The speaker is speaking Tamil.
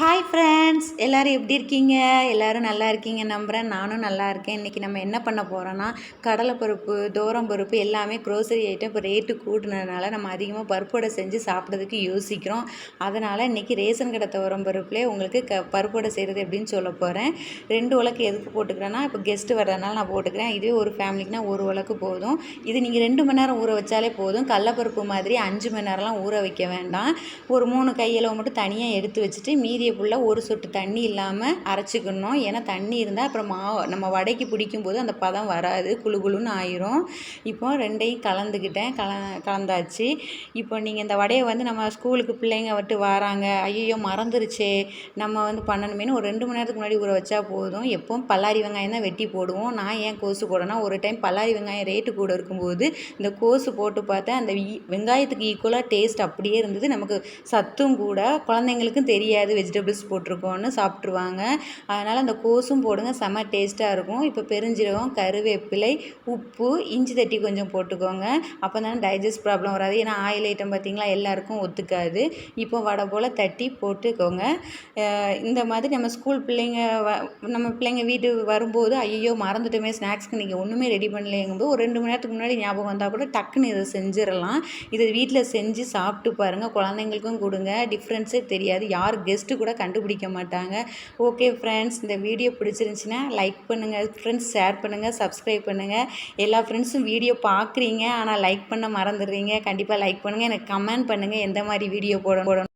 ஹாய் ஃப்ரெண்ட்ஸ் எல்லோரும் எப்படி இருக்கீங்க? எல்லோரும் நல்லா இருக்கீங்க நம்புகிறேன் நானும் நல்லா இருக்கேன். இன்றைக்கி நம்ம என்ன பண்ண போகிறோன்னா கடலைப்பருப்பு பருப்பு எல்லாமே க்ரோசரி ஐட்டம் இப்போ ரேட்டு கூட்டினதுனால நம்ம அதிகமாக பருப்போடை செஞ்சு சாப்பிட்றதுக்கு யோசிக்கிறோம். அதனால் இன்றைக்கி ரேஷன் கடை தோரம் பருப்புலேயே உங்களுக்கு க பருப்போடை செய்கிறது எப்படின்னு சொல்ல போகிறேன் ரெண்டு உலக்கு எதுக்கு போட்டுக்கிறேன்னா இப்போ கெஸ்ட்டு வர்றதுனால நான் போட்டுக்கிறேன். இதுவே ஒரு ஃபேமிலிக்குனா ஒரு உலக்கு போதும். இது நீங்கள் ரெண்டு மணி நேரம் ஊற வச்சாலே போதும். கடலப்பருப்பு மாதிரி அஞ்சு மணி நேரம்லாம் ஊற வைக்க வேண்டாம். ஒரு மூணு கையளவு மட்டும் தனியாக எடுத்து வச்சுட்டு மீதியை ஃபுல்லாக ஒரு சொட்டு தண்ணி இல்லாமல் அரைச்சிக்கணும். ஏன்னா தண்ணி இருந்தால் அப்புறம் மாவு நம்ம வடைக்கு பிடிக்கும்போது அந்த பதம் வராது. குழு குழுன்னு ஆயிரும். இப்போ ரெண்டையும் கலந்துக்கிட்டேன். கல கலந்தாச்சு. இப்போ நீங்கள் இந்த வடையை வந்து நம்ம ஸ்கூலுக்கு பிள்ளைங்க விட்டு வராங்க. ஐயோ மறந்துருச்சே. நம்ம வந்து பண்ணணுமேனு ஒரு ரெண்டு மணி நேரத்துக்கு முன்னாடி ஊற வச்சா போதும். எப்போவும் பல்லாரி வெங்காயம் தான் வெட்டி போடுவோம். நான் ஏன் கோசு போடனா ஒரு டைம் பல்லாரி வெங்காயம் ரேட்டு கூட இருக்கும்போது இந்த கோசு போட்டு பார்த்தேன் அந்த வெங்காயத்துக்கு ஈக்குவலாக டேஸ்ட் அப்படியே இருந்தது. நமக்கு சத்தும் கூட. குழந்தைங்களுக்கும் தெரியாது. வெஜ் வெஜிடபிள்ஸ் போட்டிருக்கோன்னு சாப்பிட்ருவாங்க அதனால் அந்த கோஸும் போடுங்க செம்ம டேஸ்ட்டாக இருக்கும். இப்போ பெருஞ்சீரகம் கருவேப்பிலை உப்பு இஞ்சி தட்டி கொஞ்சம் போட்டுக்கோங்க. அப்போ தானே டைஜஸ்ட் ப்ராப்ளம் வராது. ஏன்னா ஆயில் ஐட்டம் பார்த்திங்களா எல்லாருக்கும் ஒத்துக்காது. இப்போ வடை போல் தட்டி போட்டுக்கோங்க. இந்த மாதிரி நம்ம ஸ்கூல் பிள்ளைங்க வ நம்ம பிள்ளைங்க வீட்டுக்கு வரும்போது ஐயோ மறந்துட்டோமே ஸ்நாக்ஸ்க்கு நீங்கள் ஒன்றுமே ரெடி பண்ணலைங்கும்போது ஒரு ரெண்டு மணி நேரத்துக்கு முன்னாடி ஞாபகம் வந்தால் கூட டக்குன்னு இதை செஞ்சிடலாம். இதை வீட்டில் செஞ்சு சாப்பிட்டு பாருங்கள் குழந்தைங்களுக்கும் கொடுங்க. டிஃப்ரென்ஸே தெரியாது. யார் கெஸ்ட்டு கூட கண்டுபிடிக்க மாட்டாங்க. ஓகே ஃப்ரெண்ட்ஸ் இந்த வீடியோ பிடிச்சிருந்துச்சின்னா லைக் பண்ணுங்கள் ஃப்ரெண்ட்ஸ் ஷேர் பண்ணுங்கள் சப்ஸ்கிரைப் பண்ணுங்கள் எல்லா ஃப்ரெண்ட்ஸும் வீடியோ பார்க்குறீங்க ஆனால் லைக் பண்ண மறந்துடுறீங்க. கண்டிப்பாக லைக் பண்ணுங்கள் எனக்கு கமெண்ட் பண்ணுங்கள் எந்த மாதிரி வீடியோ போட போடணும்